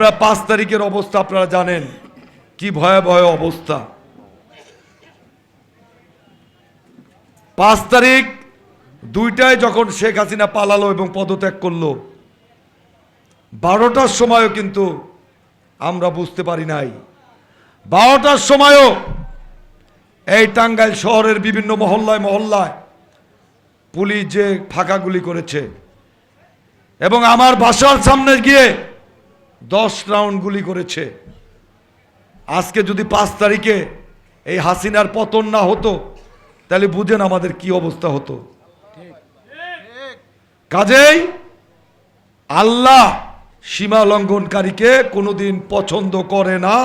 আপনারা পাঁচ তারিখের অবস্থা আপনারা জানেন। কি ভয়াবহ অবস্থা। পাঁচ তারিখ দুইটায় যখন শেখ হাসিনা পালালো এবং পদত্যাগ করল, বারোটার সময়ও কিন্তু আমরা বুঝতে পারি নাই। বারোটার সময়ও এই টাঙ্গাইল শহরের বিভিন্ন মহল্লায় মহল্লায় পুলিশ যে ফাঁকাগুলি করেছে। এবং আমার বাসার সামনে গিয়ে দশ রাউন্ড গুলি করেছে। আজকে যদি পাঁচ তারিখে এই হাসিনার পতন না হতো, তাহলে বুঝেন আমাদের কি অবস্থা হতো। কাজেই আল্লাহ সীমা লঙ্ঘনকারীকে কোনোদিন পছন্দ করে না।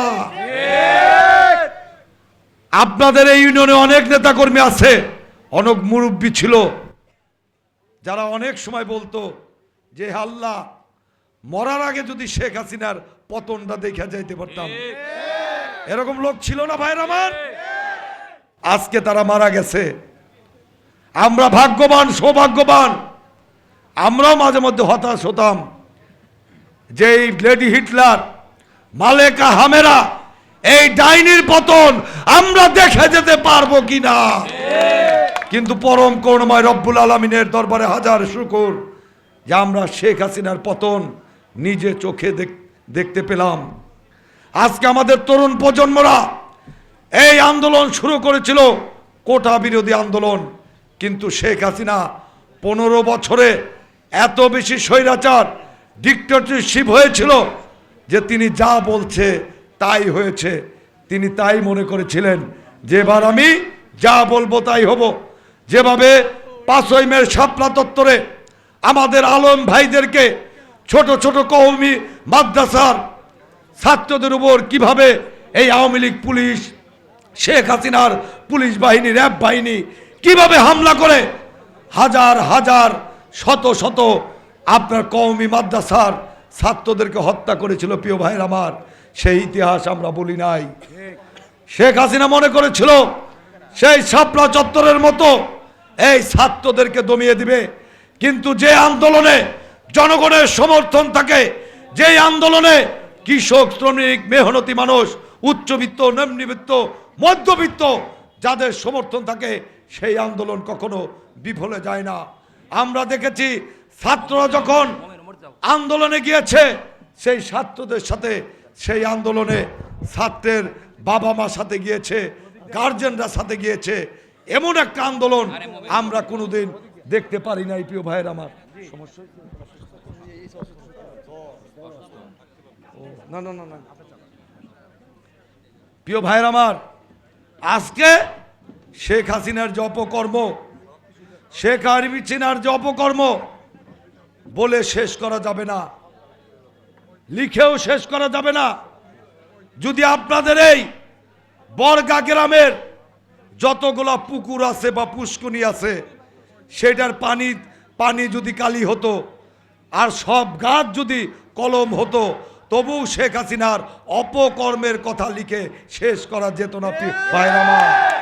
আপনাদের এই ইউনিয়নে অনেক নেতাকর্মী আছে, অনেক মুরব্বী ছিল। যারা অনেক সময় বলতো যে আল্লাহ মরার আগে যদি শেখ হাসিনার পতনটা দেখা যাইতে পারতাম। এরকম লোক ছিল না ভাইর আমার? আজকে তারা মারা গেছে। আমরা ভাগ্যবান সৌভাগ্যবান। আমরাও মাঝে মধ্যে হতাশ হতাম। যে এই লেডি হিটলার মালেকা হামেরা এই ডাইনির পতন আমরা দেখে যেতে পারব কিনা? কিন্তু পরম করুণময় রব্বুল আলমিনের দরবারে হাজার শুকুর যে আমরা শেখ হাসিনার পতন নিজে চোখে দেখ- দেখতে পেলাম। আজকে আমাদের তরুণ প্রজন্মরা এই আন্দোলন শুরু করেছিল, কোটা বিরোধী আন্দোলন। কিন্তু শেখ হাসিনা পনেরো বছরে এত বেশি স্বৈরাচার ডিক্টেটরশিপ হয়েছিল যে তিনি যা বলছে তাই হয়েছে। তিনি তাই মনে করেছিলেন যে এবার আমি যা বলব তাই হব। যেভাবে পাঁচই মের শাপলা তত্ত্বরে আমাদের আলম ভাইদেরকে ছোট ছোট কৌমি মাদ্রাসার ছাত্রদের উপর কীভাবে এই আওয়ামী লীগ পুলিশ, শেখ হাসিনার পুলিশ বাহিনী, র্যাব বাহিনী কীভাবে হামলা করে? হাজার হাজার, শত শত আপনার কওমি মাদ্রাসার ছাত্রদেরকে হত্যা করেছিল প্রিয় ভাইয়ের আমার। সেই ইতিহাস আমরা বলি নাই। শেখ হাসিনা মনে করেছিল, সেই শাপলা চত্বরের মতো এই ছাত্রদেরকে দমিয়ে দিবে। কিন্তু যে আন্দোলনে জনগণের সমর্থন থাকে। যেই আন্দোলনে কৃষক, শ্রমিক, মেহনতি মানুষ, উচ্চবিত্ত, নিম্নবিত্ত, মধ্যবিত্ত যাদের সমর্থন থাকে, সেই আন্দোলন কখনো বিফলে যায় না। আমরা দেখেছি ছাত্ররা যখন আন্দোলনে গিয়েছে, সেই ছাত্রদের সাথে সেই আন্দোলনে ছাত্রের বাবা মা সাথে গিয়েছে গার্জেনরা সাথে গিয়েছে। এমন একটা আন্দোলন আমরা কোনোদিন দেখতে পারি নাই, প্রিয় ভাইয়ের আমার। না না না প্রিয় ভাইয়ের আমার, আজকে শেখ হাসিনার যে অপকর্ম, শেখ হাসিনার যে অপকর্ম, বলে শেষ করা যাবে না, লিখেও শেষ করা যাবে না। যদি আপনাদের এই বর্গা গ্রামের যতগুলা পুকুর আছে বা পুষ্কনি আছে সেটার পানি পানি যদি কালি হতো, আর সব গাছ যদি কলম হতো তবু শেখ হাসিনার অপকর্মের কথা লিখে শেষ করা যেত না, প্রিয় ভাইরা আমার।